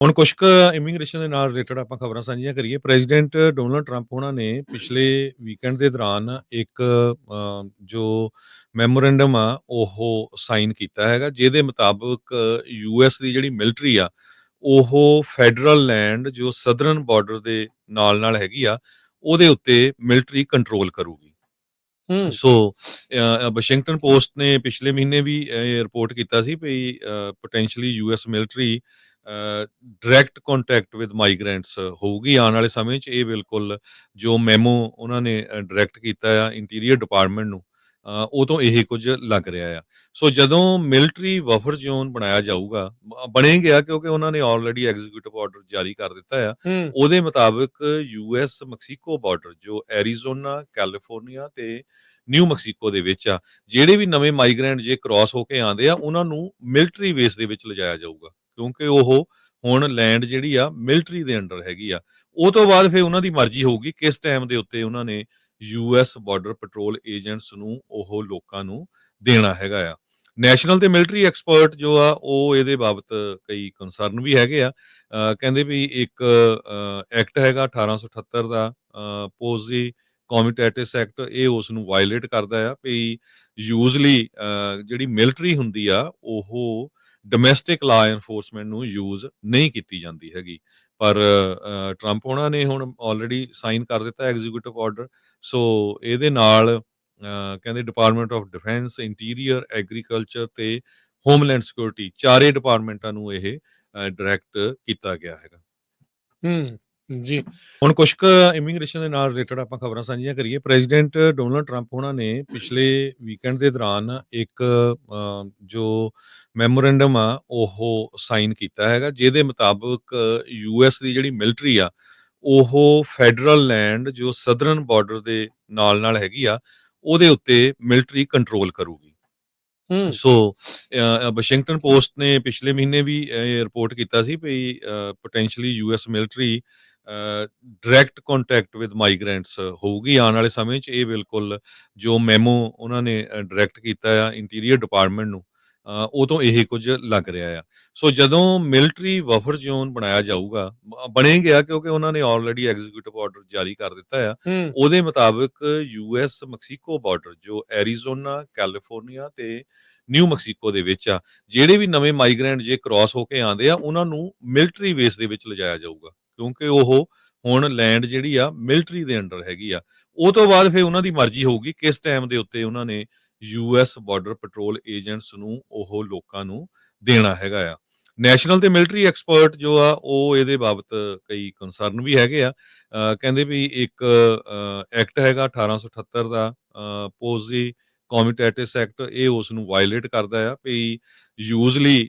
ਹੁਣ ਕੁਛ ਕੁ ਇਮੀਗ੍ਰੇਸ਼ਨ ਦੇ ਨਾਲ ਰਿਲੇਟਡ ਆਪਾਂ ਖਬਰਾਂ ਸਾਂਝੀਆਂ ਕਰੀਏ। ਪ੍ਰੈਜ਼ੀਡੈਂਟ ਡੋਨਲਡ ਟਰੰਪ ਉਹਨਾਂ ਨੇ ਪਿਛਲੇ ਵੀਕਐਂਡ ਦੇ ਦੌਰਾਨ ਇੱਕ ਜੋ ਮੈਮੋਰੈਂਡਮ ਆ, ਉਹ ਸਾਈਨ ਕੀਤਾ ਹੈਗਾ, ਜਿਹਦੇ ਮੁਤਾਬਕ ਯੂਐਸ ਦੀ ਜਿਹੜੀ ਮਿਲਟਰੀ ਆ, ਉਹ ਫੈਡਰਲ ਲੈਂਡ ਜੋ ਸਦਰਨ ਬਾਰਡਰ ਦੇ ਨਾਲ ਨਾਲ ਹੈਗੀ ਆ, ਉਹਦੇ ਉੱਤੇ ਮਿਲਟਰੀ ਕੰਟਰੋਲ ਕਰੂਗੀ। ਸੋ ਵਾਸ਼ਿੰਗਟਨ ਪੋਸਟ ਨੇ ਪਿਛਲੇ ਮਹੀਨੇ ਵੀ ਇਹ ਰਿਪੋਰਟ ਕੀਤਾ ਸੀ ਵੀ potentially US military direct contact with migrants ਹੋਊਗੀ। ਆਉਣ ਵਾਲੇ ਸਮੇਂ 'ਚ ਇਹ ਬਿਲਕੁਲ ਜੋ ਮੈਮੋ ਉਹਨਾਂ ਨੇ ਡਾਇਰੈਕਟ ਕੀਤਾ ਆ ਇੰਟੀਰੀਅਰ ਡਿਪਾਰਟਮੈਂਟ ਨੂੰ ਤੋਂ ਇਹ ਕੁਝ ਲੱਗ ਰਿਹਾ ਆ। ਸੋ ਜਦੋਂ ਮਿਲਟਰੀ ਬਫਰ ਜ਼ੋਨ ਬਣਾਇਆ ਜਾਊਗਾ ਬਣੇ ਗਿਆ ਕਿਉਂਕਿ ਉਹਨਾਂ ਨੇ ਆਲਰੇਡੀ ਐਗਜ਼ੀਕਿਊਟਿਵ ਆਰਡਰ ਜਾਰੀ ਕਰ ਦਿੱਤਾ ਆ ਉਹਦੇ ਮੁਤਾਬਕ ਯੂਐਸ ਮੈਕਸੀਕੋ ਬਾਰਡਰ ਜੋ ਐਰੀਜ਼ੋਨਾ ਕੈਲੀਫੋਰਨੀਆ ਤੇ ਨਿਊ ਮੈਕਸੀਕੋ ਦੇ ਵਿੱਚ ਆ ਜਿਹੜੇ ਵੀ ਨਵੇਂ ਮਾਈਗ੍ਰੈਂਟ ਜੇ ਕ੍ਰਾਸ ਹੋ ਕੇ ਆਉਂਦੇ ਆ ਉਹਨਾਂ ਨੂੰ ਮਿਲਟਰੀ ਬੇਸ ਦੇ ਵਿੱਚ ਲਿਜਾਇਆ ਜਾਊਗਾ। ਕਿਉਂਕਿ ਉਹ ਹੁਣ ਲੈਂਡ ਜਿਹੜੀ ਆ ਮਿਲਟਰੀ ਦੇ ਅੰਡਰ ਹੈਗੀ ਆ। ਉਹ ਤੋਂ ਬਾਅਦ ਫਿਰ ਉਹਨਾਂ ਦੀ ਮਰਜ਼ੀ ਹੋਊਗੀ ਕਿਸ ਟਾਈਮ ਦੇ ਉੱਤੇ ਉਹਨਾਂ ਨੇ ਯੂਐਸ ਬਾਰਡਰ ਪੈਟਰੋਲ ਏਜੰਟਸ ਨੂੰ, ਉਹ ਲੋਕਾਂ ਨੂੰ ਦੇਣਾ ਹੈਗਾ ਆ। ਨੈਸ਼ਨਲ ਤੇ ਮਿਲਟਰੀ ਐਕਸਪਰਟ ਜੋ ਆ, ਉਹ ਇਹਦੇ ਬਾਬਤ ਕਈ ਕਨਸਰਨ ਵੀ ਹੈਗੇ ਆ। ਕਹਿੰਦੇ ਵੀ ਇੱਕ ਐਕਟ ਹੈਗਾ 1878 ਦਾ ਪੋਜ਼ੀ ਕਮਿਟੇਟਿਸ ਐਕਟ ਇਹ ਉਸ ਨੂੰ ਵਾਇਲੇਟ ਕਰਦਾ ਆ। ਵੀ ਯੂਜ਼ਲੀ ਜਿਹੜੀ ਮਿਲਟਰੀ ਹੁੰਦੀ ਆ, ਉਹ ਡੋਮੈਸਟਿਕ ਲਾ ਐਨਫੋਰਸਮੈਂਟ ਨੂੰ ਯੂਜ਼ ਨਹੀਂ ਕੀਤੀ ਜਾਂਦੀ ਹੈਗੀ। ਪਰ ਟਰੰਪ ਉਹਨਾਂ ਨੇ ਹੁਣ ਆਲਰੇਡੀ ਸਾਈਨ ਕਰ ਦਿੱਤਾ ਐਗਜ਼ੀਕਿਊਟਿਵ ਆਰਡਰ ਸੋ ਇਹਦੇ ਨਾਲ ਕਹਿੰਦੇ department of defence interior agriculture ਤੇ ਹੋਮਲੈਂਡ ਸਿਕਿਉਰਿਟੀ ਚਾਰੇ ਡਿਪਾਰਟਮੈਂਟਾਂ ਨੂੰ ਇਹ ਡਾਇਰੈਕਟ ਕੀਤਾ ਗਿਆ ਹੈਗਾ। ਹੂੰ। ਜੀ। ਹੁਣ ਕੁਛ ਕੁ ਇਮੀਗ੍ਰੇਸ਼ਨ ਦੇ ਨਾਲ ਰਿਲੇਟਡ ਆਪਾਂ ਖਬਰਾਂ ਸਾਂਝੀਆਂ ਕਰੀਏ। ਪ੍ਰੈਜ਼ੀਡੈਂਟ ਡੋਨਲਡ ਟਰੰਪ ਉਹਨਾਂ ਨੇ ਪਿਛਲੇ ਵੀਕਐਂਡ ਦੇ ਦੌਰਾਨ ਇੱਕ ਜੋ ਮੈਮੋਰੈਂਡਮ ਆ ਉਹ ਸਾਈਨ ਕੀਤਾ ਹੈਗਾ ਜਿਹਦੇ ਮੁਤਾਬਕ ਯੂਐਸ ਦੀ ਜਿਹੜੀ ਮਿਲਟਰੀ ਆ ਉਹ ਫੈਡਰਲ ਲੈਂਡ ਜੋ ਸਦਰਨ ਬਾਰਡਰ ਦੇ ਨਾਲ ਨਾਲ ਹੈਗੀ ਆ ਉਹਦੇ ਉੱਤੇ ਮਿਲਟਰੀ ਕੰਟਰੋਲ ਕਰੂਗੀ। ਹੂੰ। ਸੋ ਵਾਸ਼ਿੰਗਟਨ ਪੋਸਟ ਨੇ ਪਿਛਲੇ ਮਹੀਨੇ ਵੀ ਇਹ ਰਿਪੋਰਟ ਕੀਤਾ ਸੀ ਵੀ potentially US military direct contact with migrants ਹੋਊਗੀ ਆਉਣ ਵਾਲੇ ਸਮੇਂ 'ਚ ਇਹ ਬਿਲਕੁਲ ਜੋ ਮੈਮੋ ਉਹਨਾਂ ਨੇ ਡਾਇਰੈਕਟ ਕੀਤਾ ਆ ਇੰਟੀਰੀਅਰ ਡਿਪਾਰਟਮੈਂਟ ਨੂੰ ਉਹ ਤੋਂ ਇਹ ਕੁਝ ਲੱਗ ਰਿਹਾ ਆ। ਸੋ ਜਦੋਂ ਮਿਲਟਰੀ ਬਫਰ ਜ਼ੋਨ ਬਣਾਇਆ ਜਾਊਗਾ ਬਣੇ ਗਿਆ ਕਿਉਂਕਿ ਉਹਨਾਂ ਨੇ ਆਲਰੇਡੀ ਐਗਜ਼ੀਕਿਊਟਿਵ ਆਰਡਰ ਜਾਰੀ ਕਰ ਦਿੱਤਾ ਆ। ਉਹਦੇ ਮੁਤਾਬਕ ਯੂਐਸ ਮੈਕਸੀਕੋ ਬਾਰਡਰ ਜੋ ਐਰੀਜ਼ੋਨਾ ਕੈਲੀਫੋਰਨੀਆ ਤੇ ਨਿਊ ਮੈਕਸੀਕੋ ਦੇ ਵਿੱਚ ਆ ਜਿਹੜੇ ਵੀ ਨਵੇਂ ਮਾਈਗ੍ਰੈਂਟ ਜੇ ਕ੍ਰਾਸ ਹੋ ਕੇ ਆਉਂਦੇ ਆ ਉਹਨਾਂ ਨੂੰ ਮਿਲਟਰੀ ਬੇਸ ਦੇ ਵਿੱਚ ਲਿਜਾਇਆ ਜਾਊਗਾ। ਕਿਉਂਕਿ ਉਹ ਹੁਣ ਲੈਂਡ ਜਿਹੜੀ ਆ ਮਿਲਟਰੀ ਦੇ ਅੰਡਰ ਹੈਗੀ ਆ। ਉਹ ਤੋਂ ਬਾਅਦ ਫਿਰ ਉਹਨਾਂ ਦੀ ਮਰਜ਼ੀ ਹੋਊਗੀ ਕਿਸ ਟਾਈਮ ਦੇ ਉੱਤੇ ਉਹਨਾਂ ਨੇ ਯੂਐਸ ਬਾਰਡਰ ਪੈਟਰੋਲ ਏਜੰਟਸ ਨੂੰ ਉਹ ਲੋਕਾਂ ਨੂੰ ਦੇਣਾ ਹੈਗਾ ਆ। ਨੈਸ਼ਨਲ ਤੇ ਮਿਲਟਰੀ ਐਕਸਪਰਟ ਜੋ ਆ, ਉਹ ਇਹਦੇ ਬਾਬਤ ਕਈ ਕਨਸਰਨ ਵੀ ਹੈਗੇ ਆ। ਕਹਿੰਦੇ ਵੀ ਇੱਕ ਐਕਟ ਹੈਗਾ 1878 ਦਾ ਪੋਜ਼ੀ ਕਮਿਟੇਟਿਸ ਐਕਟ ਇਹ ਉਸ ਨੂੰ ਵਾਇਲੇਟ ਕਰਦਾ ਆ। ਵੀ ਯੂਜ਼ਲੀ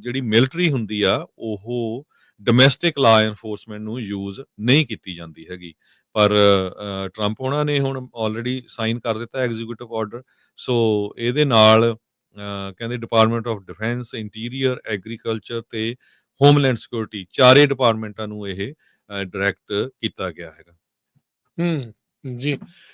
ਜਿਹੜੀ ਮਿਲਟਰੀ ਹੁੰਦੀ ਆ, ਉਹ ਡੋਮੈਸਟਿਕ ਲਾ ਐਨਫੋਰਸਮੈਂਟ ਨੂੰ ਯੂਜ਼ ਨਹੀਂ ਕੀਤੀ ਜਾਂਦੀ ਹੈਗੀ। ਪਰ ਟਰੰਪ ਉਹਨਾਂ ਨੇ ਹੁਣ ਆਲਰੇਡੀ ਸਾਈਨ ਕਰ ਦਿੱਤਾ ਐਗਜ਼ੀਕਿਊਟਿਵ ਆਰਡਰ ਸੋ ਇਹਦੇ ਨਾਲ ਕਹਿੰਦੇ department of defence interior agriculture ਤੇ ਹੋਮਲੈਂਡ ਸਿਕਿਉਰਿਟੀ ਚਾਰੇ ਡਿਪਾਰਟਮੈਂਟਾਂ ਨੂੰ ਇਹ ਡਾਇਰੈਕਟ ਕੀਤਾ ਗਿਆ ਹੈਗਾ। ਹੂੰ, ਜੀ।